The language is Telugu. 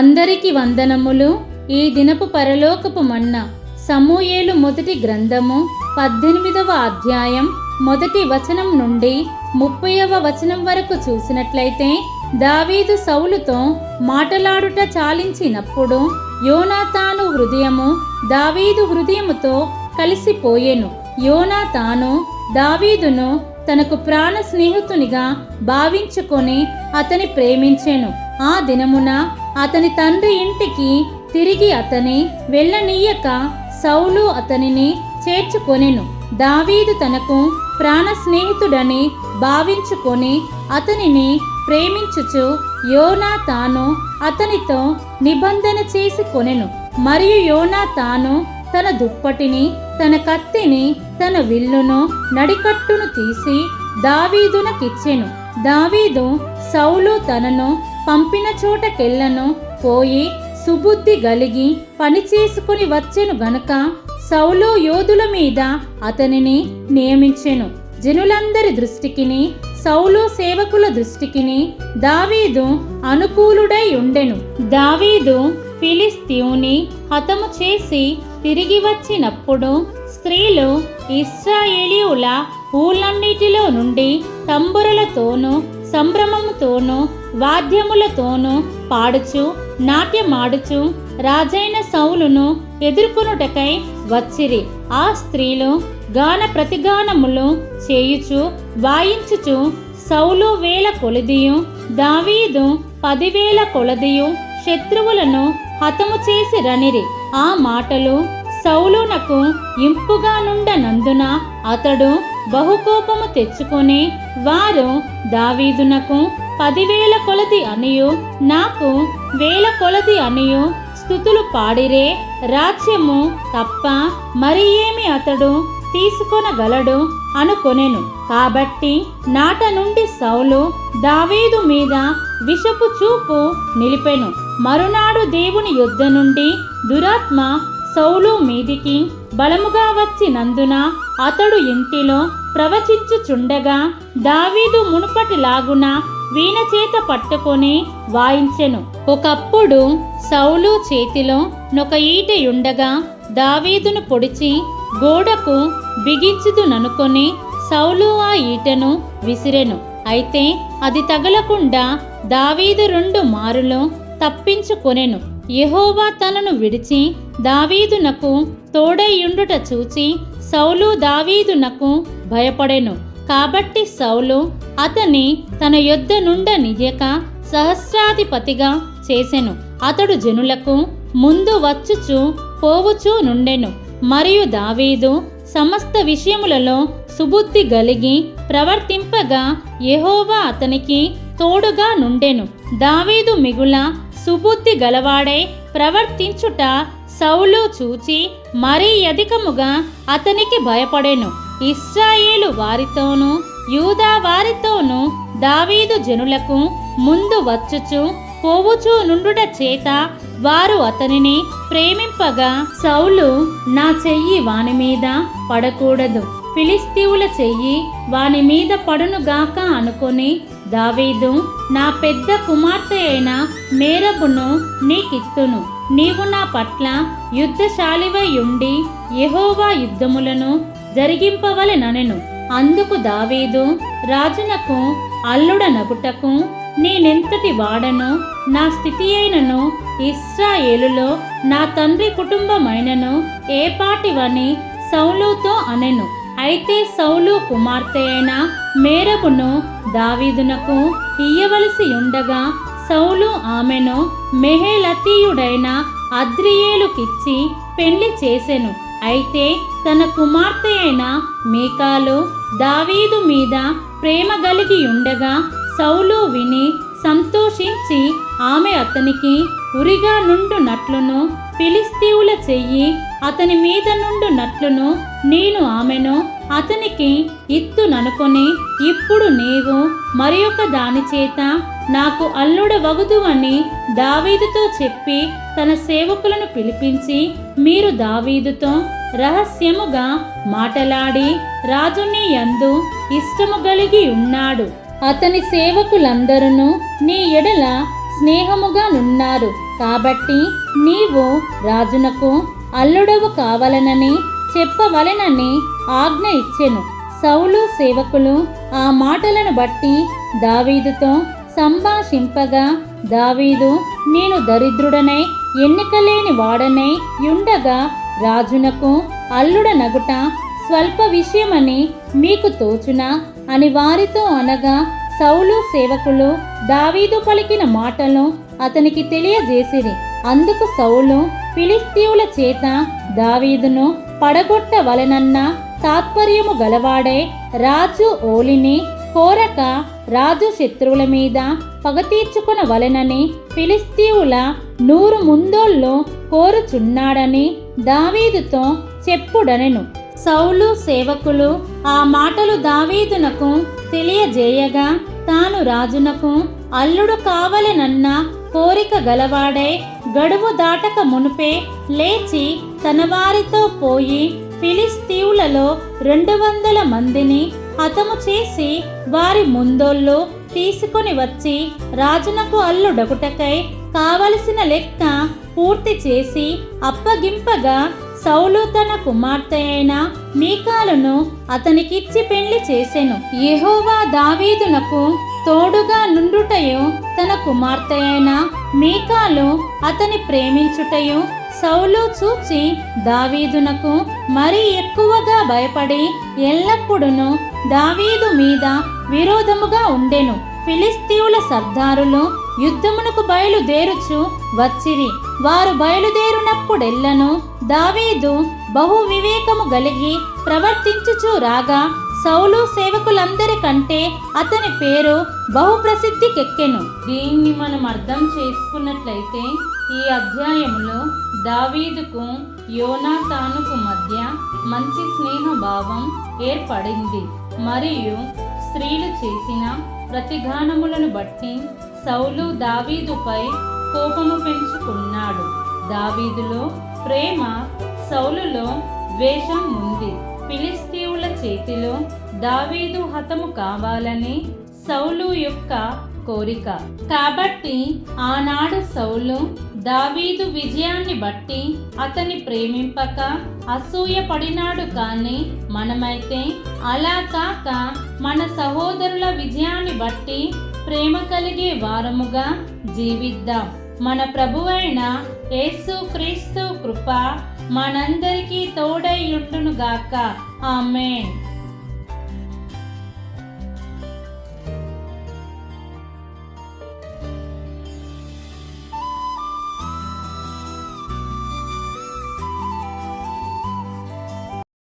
అందరికి వందనములు. ఈ దినపు పరలోకపు మన్న సమూయేలు మొదటి గ్రంథము పద్దెనిమిదవ అధ్యాయం మొదటి వచనం నుండి ముప్పైవ వచనం వరకు చూసినట్లయితే దావీదు సౌలుతో మాటలాడుట చాలించినప్పుడు యోనాతాను హృదయము దావీదు హృదయముతో కలిసిపోయేను. యోనాతాను దావీదును తనకు ప్రాణ స్నేహితునిగా భావించుకొని అతని ప్రేమించెను. ఆ దినమున అతని తండ్రి ఇంటికి తిరిగి అతని వెళ్ళనీయక సౌలు అతనిని చేర్చుకొనెను. దావీదు తనకు ప్రాణ స్నేహితుడని భావించుకొని అతనిని ప్రేమించుచు యోనా తాను అతనితో నిబంధన చేసి కొనెను. మరియు యోనా తాను తన దుప్పటిని తన కత్తిని తన విల్లును నడికట్టును తీసి దావీదునకిచ్చెను. దావీదు సౌలు తనను పంపిన చోటకెళ్ళను. పోయి సుబుద్ధి గలిగి పని చేసుకుని వచ్చెను గనుక సౌలు యోధుల మీద అతనిని నియమించెను. జనులందరి దృష్టికిని సౌలు సేవకుల దృష్టికిని దావీదు అనుకూలుడై ఉండెను. దావీదు ఫిలిస్తీవుని హతము చేసి తిరిగి వచ్చినప్పుడు స్త్రీలు ఇస్రాయేలీయుల ఊళ్ళన్నిటిలో నుండి తంబురలతోనూ సంభ్రమముతోనూ వాద్యములతోనూ పాడుచు నాట్యమాడుచు రాజైన సౌలును ఎదుర్కొనుటకై వచ్చిరి. ఆ స్త్రీలు గాన ప్రతిగానములు చేయుచు వాయించుచు సౌలు వేల కొలదియు దావీదు పదివేల కొలదియు శత్రువులను హతము చేసి రనిరి. ఆ మాటలు సౌలునకు ఇంపుగా నుండనందున అతడు బహుకోపము తెచ్చుకొని వారు దావీదునకు పదివేల కొలది అనియు నాకు వేల కొలది అనియు స్థుతులు పాడిరే రాజ్యము తప్ప మరి ఏమి అతడు తీసుకొనగలడు అనుకొనెను. కాబట్టి నాట నుండి సౌలు దావీదు మీద విషపు చూపు నిలిపెను. మరునాడు దేవుని యుద్ధ నుండి దురాత్మ సౌలు మీదికి బలముగా వచ్చినందున అతడు ఇంటిలో ప్రవచించుచుండగా దావీదు మునుపటిలాగున వీణ చేత పట్టుకొని వాయించెను. ఒకప్పుడు సౌలు చేతిలో నొక ఈటయుండగా దావీదును పొడిచి గోడకు బిగించుదుననుకొని సౌలు ఆ ఈటను విసిరెను. అయితే అది తగలకుండా దావీదు రెండు మారులు తప్పించుకొనెను. యహోవా తనను విడిచి దావీదునకు తోడైయుండుట చూచి సౌలు దావీదునకు భయపడెను. కాబట్టి సౌలు అతని తన యొద్ద నుండనియక సహస్రాధిపతిగా చేసెను. అతడు జనులకు ముందు వచ్చుచు పోవుచూ నుండెను. మరియు దావీదు సమస్త విషయములలో సుబుద్ధి గలిగి ప్రవర్తింపగా యహోవా అతనికి తోడుగా నుండెను. దావీదు మిగుల సుబుద్ధి గలవాడై ప్రవర్తించుట సౌలు చూచి మరీ అధికముగా అతనికి భయపడెను. ఇస్రాయేలు వారితోనూ యూదా వారితోనూ దావీదు జనులకు ముందు వచ్చుచు పోవుచూ నుండుట చేత వారు అతనిని ప్రేమింపగా సౌలు నా చెయ్యి వాని మీద పడకూడదు. ఫిలిస్తీవుల చెయ్యి వాని మీద పడునుగాక అనుకొని దావీదు నా పెద్ద కుమార్తె అయిన మేరబును నీకిత్తును. నీవు నా పట్ల యుద్ధశాలివై ఉండి యెహోవా యుద్ధములను జరిగింపవలెననెను అందుకు దావీదు రాజునకు అల్లుడనగుటకు నేనెంతటి వాడను నా స్థితి అయినను ఇస్రాయేలులో నా తండ్రి కుటుంబమైనను ఏపాటివని సౌలుతో అనెను. అయితే సౌలు కుమార్తె అయిన మేరబును దావీదునకు ఇయ్యవలసి ఉండగా సౌలు ఆమెను మెహేలతీయుడైన అద్రియేలుకిచ్చి పెళ్ళి చేసెను. అయితే తన కుమార్తె అయిన మీకాలు దావీదు మీద ప్రేమ కలిగి ఉండగా సౌలు విని సంతోషించి ఆమె అతనికి ఉరిగా నుండునట్లును ఫిలిస్తీవుల చెయ్యి అతని మీద నుండునట్లును నేను ఆమెను అతనికి ఇత్తుననుకొని ఇప్పుడు నీవు మరి ఒక దాని చేత నాకు అల్లుడ అని దావీదుతో చెప్పి తన సేవకులను పిలిపించి మీరు దావీదుతో రహస్యముగా మాటలాడి రాజుని యందు ఇష్టము కలిగి ఉన్నాడు. అతని సేవకులందరూ నీ ఎడల స్నేహముగా నున్నారు. కాబట్టి నీవు రాజునకు అల్లుడవు కావలనని చెప్పవలెనని ఆజ్ఞ ఇచ్చెను. సౌలు సేవకులు ఆ మాటలను బట్టి దావీదుతో సంభాషింపగా దావీదు నేను దరిద్రుడనై ఎన్నికలేని వాడనై యుండగా రాజునకు అల్లుడనగుట స్వల్ప విషయమని మీకు తోచునా అని వారితో అనగా సౌలు సేవకులు దావీదు పలికిన మాటలు అతనికి తెలియజేసిరి. అందుకు సౌలు ఫిలిస్తీవుల చేత దావీదును పడగొట్టవలెనన్న తాత్పర్యము గలవాడే రాజు ఓలిని కోరక రాజు శత్రువుల మీద పగ తీర్చుకొనవలెనని ఫిలిస్తీవుల నూరు ముందోళ్ళు కోరుచున్నాడని దావీదుతో చెప్పుడనెను. సౌలు సేవకులు ఆ మాటలు దావీదునకు తెలియజేయగా తాను రాజునకు అల్లుడు కావలెనన్న కోరిక గలవాడై గడువు దాటక మునుపే లేచి తన వారితో పోయి ఫిలిస్తీవులలో రెండు వందల మందిని హతము చేసి వారి ముందోళ్ళు తీసుకొని వచ్చి రాజునకు అల్లుడగుటకై కావలసిన లెక్క పూర్తి చేసి అప్పగింపగా సౌలు తన కుమార్తె అయిన మీకాలను అతనికిచ్చి పెళ్ళి చేసెను. యెహోవా దావీదునకు తోడుగా నుండుటయు తన కుమార్తె అయిన మీకాలు అతని ప్రేమించుటయు సౌలు చూచి దావీదునకు మరీ ఎక్కువగా భయపడి ఎల్లప్పుడూ దావీదు మీద విరోధముగా ఉండెను. ఫిలిస్తీవుల సర్దారులు యుద్ధమునకు బయలుదేరుచు వచ్చిరి. వారు బయలుదేరునప్పుడెల్లను దావీదు బహు వివేకము గలిగి ప్రవర్తించుచు రాగా సౌలు సేవకులందరికంటే అతని పేరు బహు ప్రసిద్ధికెక్కెను. దీన్ని మనం అర్థం చేసుకున్నట్లయితే ఈ అధ్యాయంలో దావీదుకు యోనాతానుకు మధ్య మంచి స్నేహ భావం ఏర్పడింది. మరియు స్త్రీలు చేసిన ప్రతిగానములను బట్టి సౌలు దావీదుపై కోపము పెంచుకున్నాడు. దావీదులో ప్రేమ సౌలులో ద్వేషం ఉంది. ఫిలిస్తీవుల చేతిలో దావీదు హతము కావాలని సౌలు యొక్క కోరిక. కాబట్టి ఆనాడు సౌలు దావీదు విజయాన్ని బట్టి అతని ప్రేమింపక అసూయ పడినాడు కానీ మనమైతే అలా కాక మన సహోదరుల విజయాన్ని బట్టి ప్రేమ కలిగే వారముగా జీవిద్దాం. మన ప్రభువైన యేసు క్రీస్తు కృప మనందరికీ తోడై ఉండునుగాక. ఆమెన్.